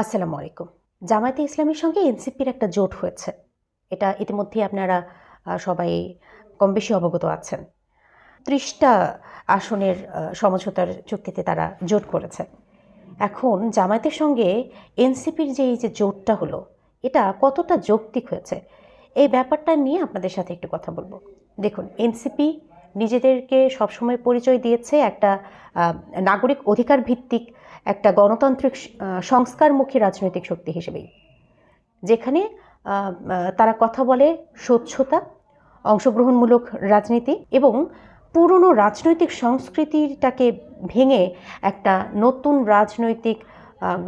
আসসালামু আলাইকুম। জামায়াতে ইসলামীর সঙ্গে এনসিপির একটা জোট হয়েছে। এটা ইতিমধ্যেই আপনারা সবাই কম বেশি অবগত আছেন। ত্রিশটা আসনের সমঝোতার চুক্তিতে তারা জোট করেছে। এখন জামায়াতের সঙ্গে এনসিপির যে এই যে জোটটা হলো, এটা কতটা যৌক্তিক হয়েছে? এই ব্যাপারটা নিয়ে আপনাদের সাথে একটু কথা বলব। দেখুন, এনসিপি নিজেদেরকে সবসময় পরিচয় দিয়েছে একটা নাগরিক অধিকার ভিত্তিক একটা গণতান্ত্রিক সংস্কারমুখী রাজনৈতিক শক্তি হিসেবেই। যেখানে তারা কথা বলে স্বচ্ছতা, অংশগ্রহণমূলক রাজনীতি এবং পুরনো রাজনৈতিক সংস্কৃতিটাকে ভেঙে একটা নতুন রাজনৈতিক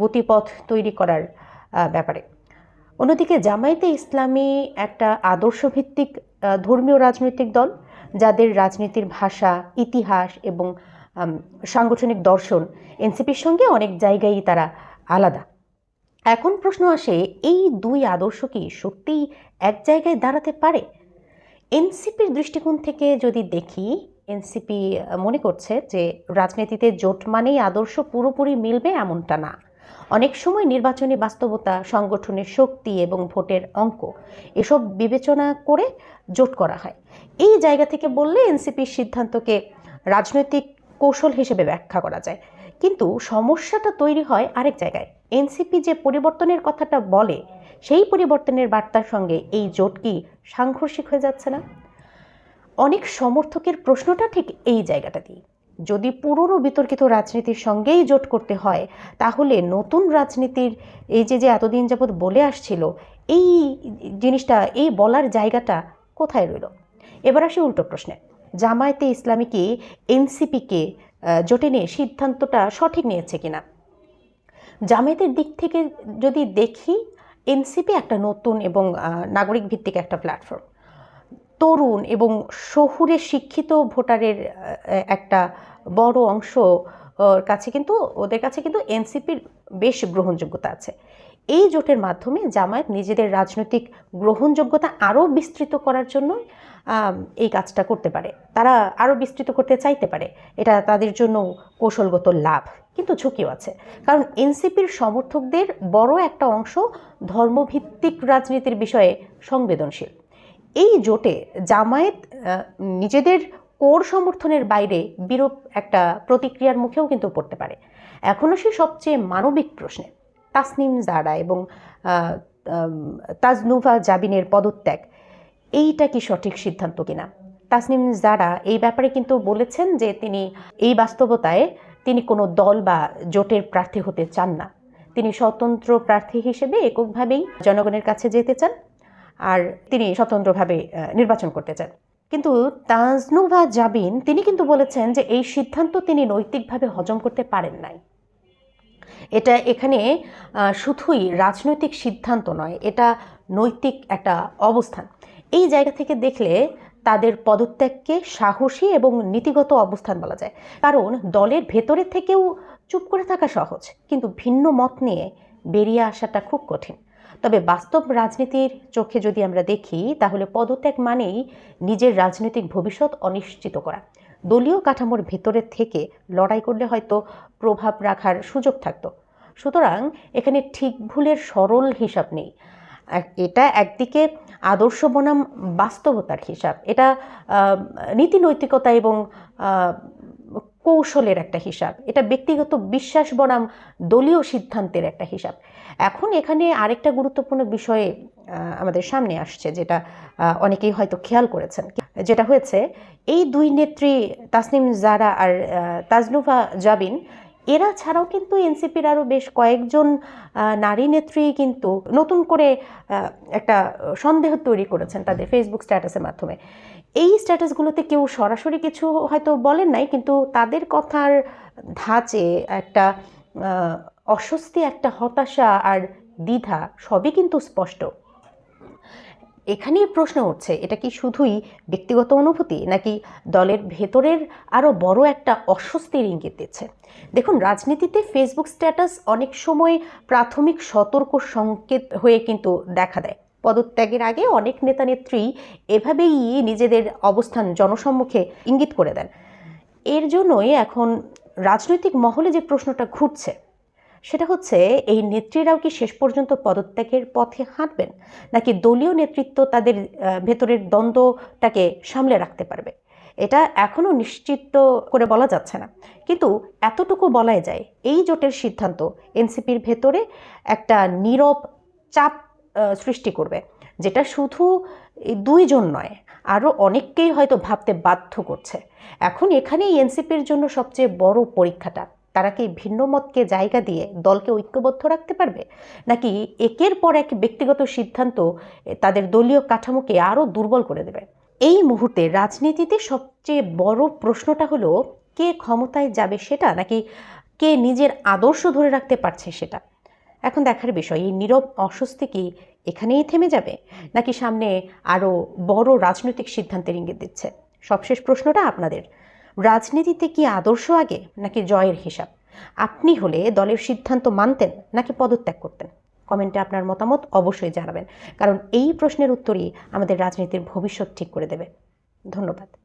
গতিপথ তৈরি করার ব্যাপারে। অন্যদিকে জামায়াতে ইসলামী একটা আদর্শভিত্তিক ধর্মীয় রাজনৈতিক দল, যাদের রাজনীতির ভাষা, ইতিহাস এবং সাংগঠনিক দর্শন, এনসিপির সঙ্গে অনেক জায়গায় তারা আলাদা। এখন প্রশ্ন আসে, এই দুই আদর্শ কি সত্যিই এক জায়গায় দাঁড়াতে পারে? এনসিপির দৃষ্টিকোণ থেকে যদি দেখি, এনসিপি মনে করছে যে রাজনীতিতে জোট মানেই আদর্শ পুরোপুরি মিলবে এমনটা না। অনেক সময় নির্বাচনী বাস্তবতা, সংগঠনের শক্তি এবং ভোটের অঙ্ক, এসব বিবেচনা করে জোট করা হয়। এই জায়গা থেকে বললে এনসিপির সিদ্ধান্তকে রাজনৈতিক কৌশল হিসেবে ব্যাখ্যা করা যায়। কিন্তু সমস্যাটা তৈরি হয় আরেক জায়গায়। এনসিপি যে পরিবর্তনের কথাটা বলে, সেই পরিবর্তনের বার্তার সঙ্গে এই জোট কি সাংঘর্ষিক হয়ে যাচ্ছে না? অনেক সমর্থকের প্রশ্নটা ঠিক এই জায়গাটা দিয়ে। যদি পুরনো বিতর্কিত রাজনীতির সঙ্গেই জোট করতে হয়, তাহলে নতুন রাজনীতির এই যে যে এতদিন যাবৎ বলে আসছিল, এই জিনিসটা, এই বলার জায়গাটা কোথায় রইল? এবার আসি উল্টো প্রশ্নে। জামায়াতে ইসলামী কি এনসিপিকে জোটে নিয়ে সিদ্ধান্তটা সঠিক নিয়েছে কিনা? জামায়াতের দিক থেকে যদি দেখি, এনসিপি একটা নতুন এবং নাগরিক ভিত্তিক একটা প্ল্যাটফর্ম তরুণ এবং শহুরে শিক্ষিত ভোটারের একটা বড় অংশ কাছে কিন্তু, ওদের কাছে কিন্তু এনসিপির বেশ গ্রহণযোগ্যতা আছে। এই জোটের মাধ্যমে জামায়াত নিজেদের রাজনৈতিক গ্রহণযোগ্যতা আরও বিস্তৃত করার জন্য এই কাজটা করতে পারে। তারা আরও বিস্তৃত করতে চাইতে পারে। এটা তাদের জন্য কৌশলগত লাভ, কিন্তু ঝুঁকিও আছে। কারণ এনসিপির সমর্থকদের বড় একটা অংশ ধর্মভিত্তিক রাজনীতির বিষয়ে সংবেদনশীল। এই জোটে জামায়াত নিজেদের কোর সমর্থনের বাইরে বিরূপ একটা প্রতিক্রিয়ার মুখেও কিন্তু পড়তে পারে। এখন সে সবচেয়ে মানবিক প্রশ্নে। তাসনিম জারা এবং তাজনুভা জাবিনের পদত্যাগ এইটা কি সঠিক সিদ্ধান্ত কিনা? তাসনিম জারা এই ব্যাপারে কিন্তু বলেছেন যে তিনি এই বাস্তবতায় তিনি কোনো দল বা জোটের প্রার্থী হতে চান না। তিনি স্বতন্ত্র প্রার্থী হিসেবে এককভাবেই জনগণের কাছে যেতে চান আর তিনি স্বতন্ত্রভাবে নির্বাচন করতে চান। কিন্তু তাজনুভা জাবিন, তিনি কিন্তু বলেছেন যে এই সিদ্ধান্ত তিনি নৈতিকভাবে হজম করতে পারেন নাই। এটা এখানে শুধুই রাজনৈতিক সিদ্ধান্ত নয়, এটা নৈতিক একটা অবস্থান। এই জায়গা থেকে দেখলে তাদের পদত্যাগকে সাহসী এবং নীতিগত অবস্থান বলা যায়। কারণ দলের ভেতরে থেকেও চুপ করে থাকা সহজ, কিন্তু ভিন্ন মত নিয়ে বেরিয়ে আসাটা খুব কঠিন। তবে বাস্তব রাজনীতির চোখে যদি আমরা দেখি, তাহলে পদত্যাগ মানেই নিজের রাজনৈতিক ভবিষ্যৎ অনিশ্চিত করা। দলীয় কাঠামোর ভেতরে থেকে লড়াই করলে হয়তো প্রভাব রাখার সুযোগ থাকতো। সুতরাং এখানে ঠিক ভুলের সরল হিসাব নেই। এটা একদিকে আদর্শ বনাম বাস্তবতার হিসাব। এটা নীতি নৈতিকতা এবং কৌশলের একটা হিসাব। এটা ব্যক্তিগত বিশ্বাস বনাম দলীয় সিদ্ধান্তের একটা হিসাব। এখন এখানে আরেকটা গুরুত্বপূর্ণ বিষয়ে আমাদের সামনে আসছে যেটা অনেকেই হয়তো খেয়াল করেছেন। যেটা হয়েছে এই দুই নেত্রী তাসনিম জারা আর আহ, তাজনুভা জাবিন এরা ছাড়াও কিন্তু এনসিপির আরও বেশ কয়েকজন নারী নেত্রী কিন্তু নতুন করে একটা সন্দেহ তৈরি করেছেন তাদের ফেসবুক স্ট্যাটাসের মাধ্যমে। এই স্ট্যাটাসগুলোতে কেউ সরাসরি কিছু হয়তো বলেন নাই, কিন্তু তাদের কথার ধাঁচে একটা অস্বস্তি, একটা হতাশা আর দ্বিধা সবই কিন্তু স্পষ্ট। এখানেই প্রশ্ন উঠছে, এটা কি শুধুই ব্যক্তিগত অনুভূতি নাকি দলের ভেতরের আরও বড় একটা অস্বস্তির ইঙ্গিত দিচ্ছে? দেখুন, রাজনীতিতে ফেসবুক স্ট্যাটাস অনেক সময় প্রাথমিক সতর্ক সংকেত হয়ে কিন্তু দেখা দেয়। পদত্যাগের আগে অনেক নেতা নেত্রী এভাবেই নিজেদের অবস্থান জনসম্মুখে ইঙ্গিত করে দেন। এর জন্যই এখন রাজনৈতিক মহলে যে প্রশ্নটা ঘুরছে সেটা হচ্ছে, এই নেত্রীরাও কি শেষ পর্যন্ত পদত্যাগের পথে হাঁটবেন? নাকি দলীয় নেতৃত্ব তাদের ভেতরের দ্বন্দ্বটাকে সামলে রাখতে পারবে? এটা এখনও নিশ্চিত করে বলা যাচ্ছে না। কিন্তু এতটুকু বলাই যায়, এই জোটের সিদ্ধান্ত এনসিপির ভেতরে একটা নীরব চাপ সৃষ্টি করবে। যেটা শুধু দুইজন নয় আরও অনেককেই হয়তো ভাবতে বাধ্য করছে। এখন এখানেই এনসিপির জন্য সবচেয়ে বড় পরীক্ষাটা। তারা কি ভিন্ন মতকে জায়গা দিয়ে দলকে ঐক্যবদ্ধ রাখতে পারবে? নাকি একের পর এক ব্যক্তিগত সিদ্ধান্ত তাদের দলীয় কাঠামোকে আরও দুর্বল করে দেবে? এই মুহূর্তে রাজনীতিতে সবচেয়ে বড় প্রশ্নটা হলো, কে ক্ষমতায় যাবে সেটা? নাকি কে নিজের আদর্শ ধরে রাখতে পারছে সেটা? এখন দেখার বিষয়, এই নীরব অস্বস্তি কি এখানেই থেমে যাবে? নাকি সামনে আরও বড় রাজনৈতিক সিদ্ধান্তের ইঙ্গিত দিচ্ছে? সবশেষ প্রশ্নটা আপনাদের। রাজনীতিতে কি আদর্শ আগে নাকি জয়ের হিসাব? আপনি হলে দলের সিদ্ধান্ত মানতেন নাকি পদত্যাগ করতেন? কমেন্টে আপনার মতামত অবশ্যই জানাবেন, কারণ এই প্রশ্নের উত্তরই আমাদের রাজনীতির ভবিষ্যৎ ঠিক করে দেবে। ধন্যবাদ।